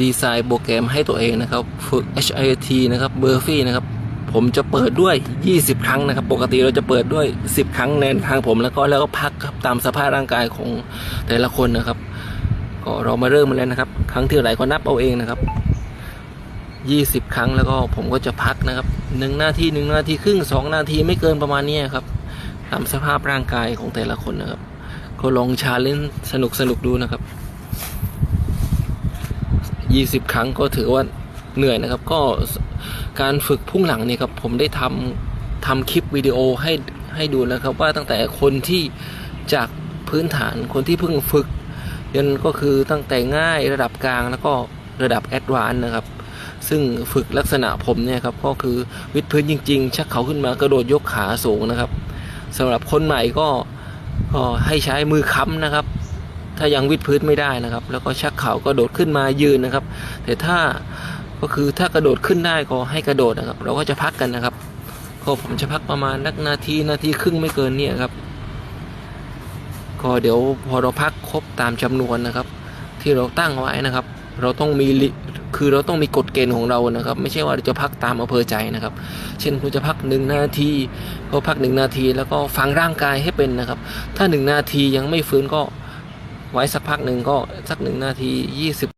ดีไซน์โปรแกรมให้ตัวเองนะครับ ฝึก HIT นะครับเบอร์ฟี่นะครับ ผมจะเปิดด้วย 20 ครั้งนะครับ ปกติเราจะเปิดด้วย 10 ครั้งในทางผมแล้วก็แล้วก็พักครับตามสภาพร่างกายของแต่ละคนนะครับ ก็เรามาเริ่มกันแล้วนะครับ ครั้งที่เท่าไหร่ก็นับเอาเองนะครับ 20 ครั้งแล้วก็ผมก็จะพักนะครับหนึ่งนาทีหนึ่งนาทีครึ่งสองนาทีไม่เกินประมาณนี้ครับ ตามสภาพร่างกายของแต่ละคนนะครับ ก็ลองชาเลนสนุกสนุกดูนะครับ 20 ครั้งก็ถือว่าเหนื่อยนะครับ ก็การฝึกพุ่งหลังเนี่ยครับผมได้ทำทำคลิปวิดีโอให้ให้ดูแล้วครับว่าตั้งแต่คนที่จากพื้นฐานคนที่เพิ่งฝึกยันก็คือตั้งแต่ง่ายระดับกลางแล้วก็ระดับแอดวานซ์นะครับ ซึ่งฝึกลักษณะผมเนี่ยครับก็คือวิดพื้นจริง ๆ ชักเขาขึ้นมากระโดดยกขาสูงนะครับสำหรับคนใหม่ก็ก็ให้ใช้มือค้ำนะครับ ถ้ายังวิดพื้นไม่ได้นะครับ แล้วก็ชักเข่ากระโดดขึ้นมายืนนะครับ แต่ถ้าก็คือถ้ากระโดดขึ้นได้ก็ให้กระโดดนะครับ เราก็จะพักกันนะครับก็ผมจะพักประมาณนักนาทีนาทีครึ่งไม่เกินเนี่ยครับก็เดี๋ยวพอเราพักครบตามจำนวนนะครับ ที่เราตั้งไว้นะครับ เราต้องมีลิคือเราต้องมีกฎเกณฑ์ของเรานะครับ ไม่ใช่ว่าจะพักตามอำเภอใจนะครับ เช่นคุณจะพักหนึ่งนาทีก็พักหนึ่งนาที แล้วก็ฟังร่างกายให้เป็นนะครับ ถ้าหนึ่งนาทียังไม่ฟื้นก็ ไว้สักพักหนึ่งก็สักหนึ่งนาทียี่สิบ